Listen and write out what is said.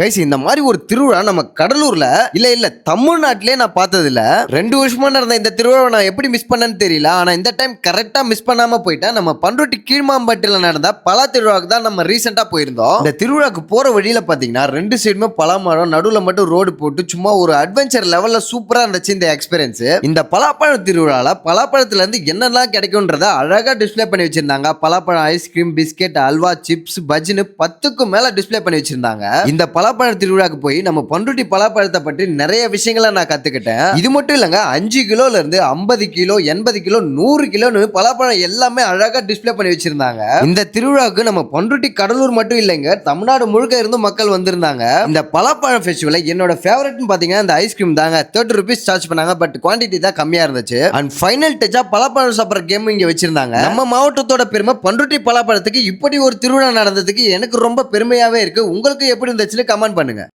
Guys இந்த மாதிரி ஒரு திருவிழா நம்ம கடலூர்ல இல்ல இல்ல தமிழ்நாட்டிலே நான் பார்த்தது இல்ல ரெண்டு வருஷமா நடந்த இந்த திருவிழாவை நான் எப்படி மிஸ் பண்ணேன்னு தெரியல. ஆனா இந்த டைம் கரெக்டா மிஸ் பண்ணாம போயிட்டா நம்ம பண்ருட்டி கீழ்மாம்பட்டில நடந்த பலா திருவிழாவுக்கு தான் நம்ம ரீசெண்டா போயிருந்தோம். இந்த திருவிழாக்கு போற வழியில பாத்தீங்கன்னா ரெண்டு சைடுமே பலாமரம் நடுவுல மட்டும் ரோடு போட்டு சும்மா ஒரு அட்வென்ச்சர் லெவல்ல சூப்பரா இருந்துச்சு இந்த எக்ஸ்பீரியன்ஸ் இந்த பலாப்பழம் திருவிழால பலாப்பழத்துல இருந்து என்னெல்லாம் கிடைக்கும்ன்றத அழகா டிஸ்ப்ளே பண்ணி வச்சிருந்தாங்க. பலாப்பழம் ice cream biscuit halwa chips பஜ்னு பத்துக்கும் மேல டிஸ்பிளே பண்ணி வச்சிருந்தாங்க. இந்த பல பலாப்பழ திருவிழாக்கு போய் நம்ம பண்ருட்டி பலாப்பழத்தை பற்றி நிறைய விஷயங்களை நான் கத்துக்கிட்டேன். இது மட்டும் இல்லைங்க அஞ்சு கிலோல இருந்து ஐம்பது கிலோ எண்பது கிலோ நூறு கிலோன்னு பலாப்பழம் எல்லாமே அழகா டிஸ்பிளே பண்ணி வச்சிருந்தாங்க. இந்த திருவிழாவுக்கு நம்ம பண்ருட்டி கடலூர் மட்டும் இல்லைங்க தமிழ்நாடு முழுக்க இருந்து மக்கள் வந்திருந்தாங்க. இந்த பலாப்பழம் ஃபெஸ்டிவலை என்னோட ஃபேவரட்னு பாத்தீங்கன்னா இந்த ஐஸ்கிரீம் தாங்க. தேர்ட்டி ருபீஸ் சார்ஜ் பண்ணாங்க பட் குவான்டிட்டி தான் கம்மியா இருந்துச்சு. அண்ட் ஃபைனல் டச்சா பலாப்பழம் சாப்பிட்ற கேம் இங்க வச்சிருந்தாங்க. நம்ம மாவட்டத்தோட பெருமை பண்ருட்டி பலாப்பழத்துக்கு இப்படி ஒரு திருவிழா நடந்ததுக்கு எனக்கு ரொம்ப பெருமையாவே இருக்கு. உங்களுக்கு எப்படி இருந்துச்சுன்னு கமெண்ட் பண்ணுங்கள்